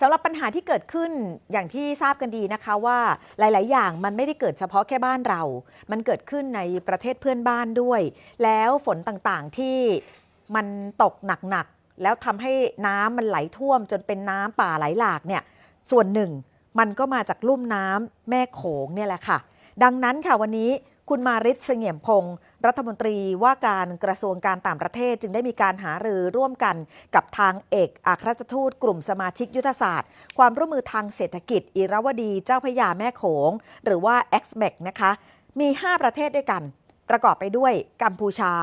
สำหรับปัญหาที่เกิดขึ้นอย่างที่ทราบกันดีนะคะว่าหลาย ๆ อย่างมันไม่ได้เกิดเฉพาะแค่บ้านเรา มันเกิดขึ้นในประเทศเพื่อนบ้านด้วย แล้วฝนต่างๆที่มันตกหนัก ๆ แล้วทำให้น้ำมันไหลท่วม จนเป็นน้ำป่าไหลหลากเนี่ยส่วนหนึ่งมันก็มาจากลุ่มน้ำแม่โขงเนี่ยแหละค่ะ ดังนั้นค่ะวันนี้ คุณมาริศเสงี่ยมพงศ์รัฐมนตรีว่าการกระทรวงการต่างประเทศ จึงได้มีการหารือร่วมกันกับทางเอกอัครราชทูตกลุ่มสมาชิกยุทธศาสตร์ ความร่วมมือทางเศรษฐกิจ อิรวดีเจ้าพยาแม่โขง หรือว่า x m e c นะคะ มี 5 ประเทศด้วยกัน ประกอบไปด้วยกัมพูชา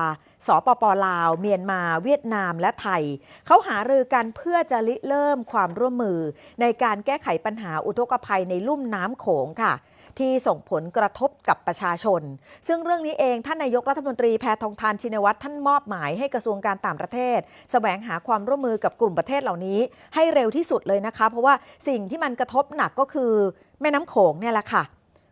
สปปลาว เมียนมา เวียดนามและไทย เขาหารือกันเพื่อจะริเริ่มความร่วมมือ ในการแก้ไขปัญหาอุทกภัยในลุ่มน้ำโขงค่ะ ที่ส่งผลกระทบกับประชาชน ซึ่งเรื่องนี้เองท่านนายกรัฐมนตรีแพทองทานชินวัตรท่านมอบหมายให้กระทรวงการต่างประเทศแสวงหาความร่วมมือกับกลุ่มประเทศเหล่านี้ ให้เร็วที่สุดเลยนะคะ เพราะว่าสิ่งที่มันกระทบหนักก็คือแม่น้ำโขงเนี่ยแหละค่ะ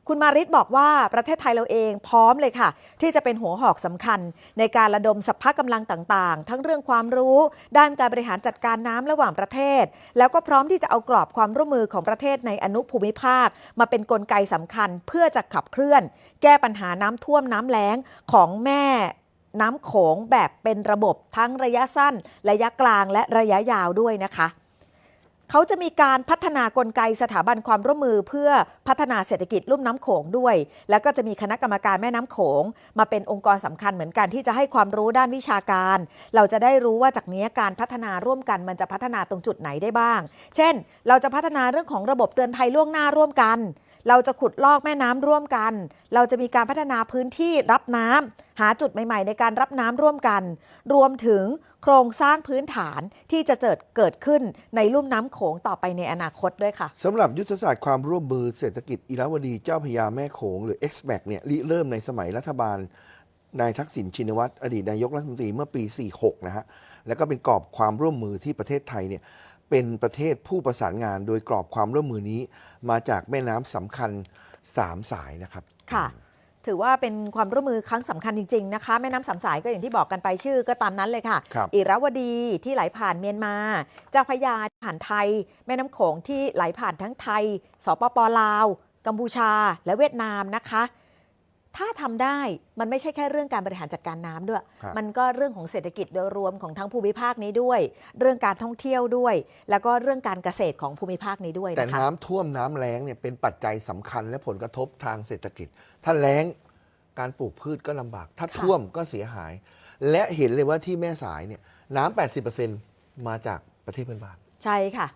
คุณมาริศบอกว่าประเทศไทยเราเองพร้อมเลยค่ะ ที่จะเป็นหัวหอกสำคัญ ในการระดมสัพพะกำลังต่างๆ ทั้งเรื่องความรู้ ด้านการบริหารจัดการน้ำระหว่างประเทศ แล้วก็พร้อมที่จะเอากรอบความร่วมมือของประเทศในอนุภูมิภาค มาเป็นนกลไกสำคัญเพื่อจะขับเคลื่อน แก้ปัญหาน้ำท่วมน้ำแล้งของแม่น้ำโขงแบบเป็นระบบทั้งระยะสั้น ระยะกลางและระยะยาวด้วยนะคะ เขาจะมีการพัฒนากลไกสถาบันความร่วมมือเพื่อพัฒนาเศรษฐกิจลุ่มน้ำโขงด้วย แล้วก็จะมีคณะกรรมการแม่น้ำโขง มาเป็นองค์กรสำคัญเหมือนกันที่จะให้ความรู้ด้านวิชาการ เราจะได้รู้ว่าจากนี้การพัฒนาร่วมกันมันจะพัฒนาตรงจุดไหนได้บ้าง เช่น เราจะพัฒนาเรื่องของระบบเตือนภัยล่วงหน้าร่วมกัน เราจะขุดลอกแม่น้ำร่วมกัน เราจะมีการพัฒนาพื้นที่รับน้ำหาจุดใหม่ ๆ ในการรับน้ำร่วมกัน รวมถึงโครงสร้างพื้นฐานที่จะเกิดเกิดขึ้นในลุ่มน้ำโขงต่อไปในอนาคตด้วยค่ะสำหรับยุทธศาสตร์ความร่วมมือเศรษฐกิจอิราวดีเจ้าพยาแม่โขงหรือ x m a c เนี่ยริเริ่มในสมัยรัฐบาลนายทักษิณชินวัตรอดีตนายกรัฐมนตรีเมื่อปี 46 นะฮะ แล้วก็เป็นกรอบความร่วมมือที่ประเทศไทยเนี่ย เป็นประเทศผู้ประสานงานโดยกรอบความร่วมมือนี้ มาจากแม่น้ำสำคัญ 3 สายนะครับ ค่ะ ถือว่าเป็นความร่วมมือครั้งสำคัญจริง ๆ นะคะ แม่น้ำสามสายก็อย่างที่บอกกันไปชื่อก็ตามนั้นเลยค่ะ ครับอิราวดีที่ไหลผ่านเมียนมา เจ้าพระยาผ่านไทย แม่น้ำโขงที่ไหลผ่านทั้งไทย สปปลาว กัมพูชา และเวียดนามนะคะ ถ้าทำได้มันไม่ใช่แค่เรื่องการบริหารจัดการน้ำด้วยครับมันก็เรื่องของเศรษฐกิจโดยรวมของทั้งภูมิภาคนี้ด้วย เรื่องการท่องเที่ยวด้วย แล้วก็เรื่องการเกษตรของภูมิภาคนี้ด้วยแต่นะคะน้ำท่วมน้ำแล้งเนี่ยเป็นปัจจัยสำคัญและผลกระทบทางเศรษฐกิจ ถ้าแล้งการปลูกพืชก็ลำบาก ถ้าค่ะท่วมก็เสียหาย และเห็นเลยว่าที่แม่สายเนี่ยน้ำ80%มาจากประเทศเพื่อนบ้าน ใช่ค่ะ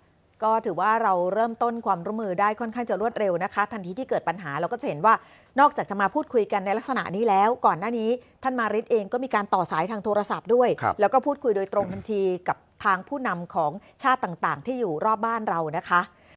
ก็ถือว่าเราเริ่มต้นความร่วมมือได้ค่อนข้างจะรวดเร็วนะคะ ทันทีที่เกิดปัญหาเราก็จะเห็นว่านอกจากจะมาพูดคุยกันในลักษณะนี้แล้ว ก่อนหน้านี้ท่านมาริศเองก็มีการต่อสายทางโทรศัพท์ด้วยครับแล้วก็พูดคุยโดยตรงทันทีกับทางผู้นำของชาติต่างๆ ที่อยู่รอบบ้านเรานะคะ